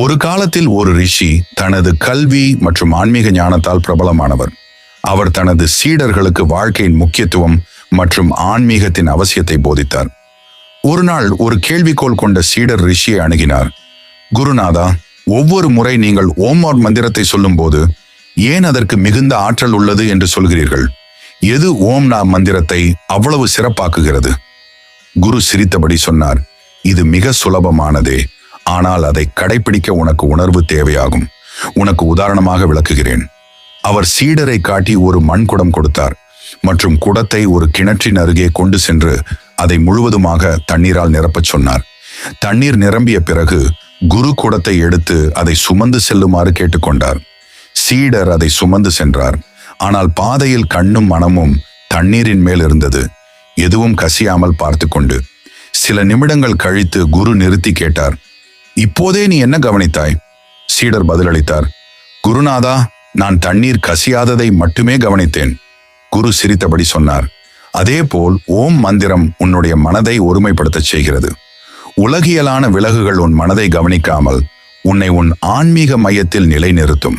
ஒரு காலத்தில் ஒரு ரிஷி தனது கல்வி மற்றும் ஆன்மீக ஞானத்தால் பிரபலமானவர். அவர் தனது சீடர்களுக்கு வாழ்க்கையின் முக்கியத்துவம் மற்றும் ஆன்மீகத்தின் அவசியத்தை போதித்தார். ஒரு நாள் ஒரு கேள்விக்கோள் கொண்ட சீடர் ரிஷியை அணுகினார். குருநாதா ஒவ்வொரு முறை நீங்கள் ஓம்ஆர் மந்திரத்தை சொல்லும்போது ஏன் அதற்கு மிகுந்த ஆற்றல் உள்ளது? என்று சொல்கிறீர்கள். எது ஓம் நா மந்திரத்தை அவ்வளவு சிறப்பாக்குகிறது? குரு சிரித்தபடி சொன்னார். இது மிக சுலபமானதே. ஆனால் அதை கடைபிடிக்க உனக்கு உணர்வு தேவையாகும். உனக்கு உதாரணமாக விளக்குகிறேன். அவர் சீடரை காட்டி ஒரு மண் குடம் கொடுத்தார். மற்றும் குடத்தை ஒரு கிணற்றின் அருகே கொண்டு சென்று அதை முழுவதுமாக தண்ணீரால் நிரப்பச் சொன்னார். தண்ணீர் நிரம்பிய பிறகு குரு குடத்தை எடுத்து அதை சுமந்து செல்லுமாறு கேட்டுக்கொண்டார். சீடர் அதை சுமந்து சென்றார். ஆனால் பாதையில் கண்ணும் மனமும் தண்ணீரின் மேல் இருந்தது. எதுவும் கசியாமல் பார்த்து கொண்டு சில நிமிடங்கள் கழித்து குரு நிறுத்தி கேட்டார். இப்போதே நீ என்ன கவனித்தாய்? சீடர் பதிலளித்தார் குருநாதா நான் தண்ணீர் கசியாததை மட்டுமே கவனித்தேன். குரு சிரித்தபடி சொன்னார் அதேபோல் ஓம் மந்திரம் உன்னுடைய மனதை ஒருமைப்படுத்தச் செய்கிறது. உலகியலான விலகுகள் உன் மனதை கவனிக்காமல் உன்னை உன் ஆன்மீக மையத்தில் நிலைநிறுத்தும்.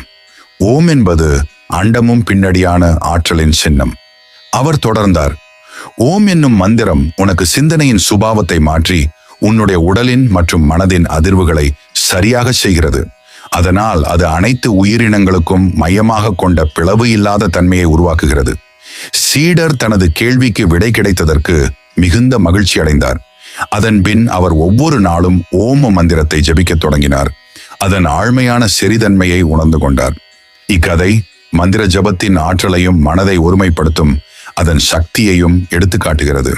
ஓம் என்பது அண்டமும் பின்னடியான ஆற்றலின் சின்னம். அவர் தொடர்ந்தார் ஓம் என்னும் மந்திரம் உனக்கு சிந்தனையின் சுபாவத்தை மாற்றி உன்னுடைய உடலின் மற்றும் மனதின் அதிர்வுகளை சரியாக செய்கிறது. அதனால் அது அனைத்து உயிரினங்களுக்கும் மையமாக கொண்ட பிளவு இல்லாத தன்மையை உருவாக்குகிறது. சீடர் தனது கேள்விக்கு விடை கிடைத்ததற்கு மிகுந்த மகிழ்ச்சி அடைந்தார். அதன் பின் அவர் ஒவ்வொரு நாளும் ஓம மந்திரத்தை ஜபிக்கத் தொடங்கினார். அதன் ஆழ்மையான செறிதன்மையை உணர்ந்து கொண்டார். இக்கதை மந்திர ஜபத்தின் ஆற்றலையும் மனதை ஒருமைப்படுத்தும் அதன் சக்தியையும் எடுத்துக்காட்டுகிறது.